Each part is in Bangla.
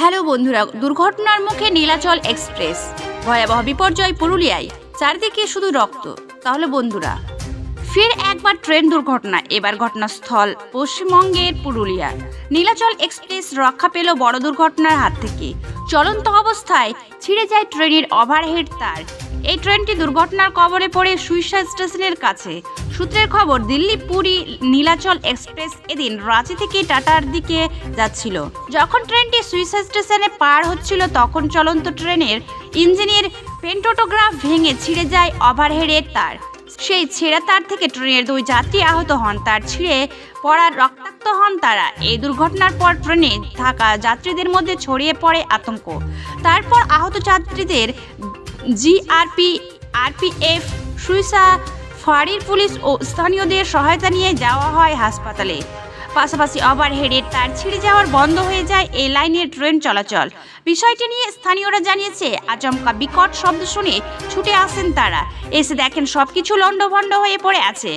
হ্যালো বন্ধুরা, দুর্ঘটনার মুখে নীলাচল এক্সপ্রেস। ভয়াবহ বিপর্যয় পুরুলিয়ায়, চারিদিকে শুধু রক্ত। তাহলে বন্ধুরা, ফের একবার ট্রেন দুর্ঘটনা, এবার ঘটনাস্থল, পশ্চিমবঙ্গের পুরুলিয়া। নীলাচল এক্সপ্রেস রক্ষা পেল বড় দুর্ঘটনার হাত থেকে। চলন্ত অবস্থায় ছিঁড়ে যায় ট্রেনের ওভারহেড তার। এই ট্রেনটি দুর্ঘটনার কবলে পড়ে সুইসা স্টেশনের কাছে। সূত্রের খবর, দিল্লি পুরী নীলাচল এক্সপ্রেস এদিন রাঁচি থেকে টাটার দিকে যাচ্ছিল। যখন ট্রেনটি সুইসা স্টেশনে পার হচ্ছিল, তখন চলন্ত ট্রেনের ইঞ্জিনের পেন্টোটোগ্রাফ ভেঙে ছিঁড়ে যায় ওভারহেডের তার। সেই ছেঁড়া তার থেকে ট্রেনের দুই যাত্রী আহত হন। তার ছিঁড়ে পড়ার রক্তাক্ত হন তারা। এই দুর্ঘটনার পর ট্রেনে থাকা যাত্রীদের মধ্যে ছড়িয়ে পড়ে আতঙ্ক। তারপর আহত যাত্রীদের জিআরপি, আরপিএফ সুইসা ফাড়ির পুলিশ ও স্থানীয়দের সহায়তা নিয়ে যাওয়া হয় হাসপাতালে। পাশাপাশি ওভারহেডের তার ছিঁড়ে যাওয়ার বন্ধ হয়ে যায় এই লাইনের ট্রেন চলাচল। বিষয়টি নিয়ে স্থানীয়রা জানিয়েছে, আচমকা বিকট শব্দ শুনে ছুটে আসেন তারা। এসে দেখেন সবকিছু লণ্ডভণ্ড হয়ে পড়ে আছে।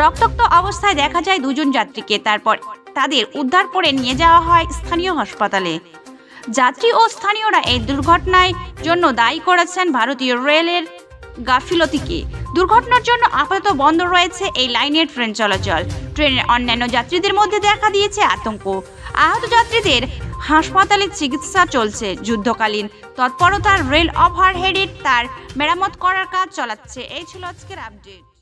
রক্তাক্ত অবস্থায় দেখা যায় দুজন যাত্রীকে। তারপর তাদের উদ্ধার করে নিয়ে যাওয়া হয় স্থানীয় হাসপাতালে। যাত্রী ও স্থানীয়রা এই দুর্ঘটনায় জন্য দায়ী করেছেন ভারতীয় রেলের গাফিলতিকে দুর্ঘটনার জন্য আপাতত বন্ধ রয়েছে এই লাইনের ট্রেন চলাচল। ট্রেনের অন্যান্য যাত্রীদের মধ্যে দেখা দিয়েছে আতঙ্ক। আহত যাত্রীদের হাসপাতালে চিকিৎসা চলছে যুদ্ধকালীন। তৎপরতার রেল ওভারহেডের তার মেরামত করার কাজ চলাচ্ছে। এই ছিল আজকের আপডেট।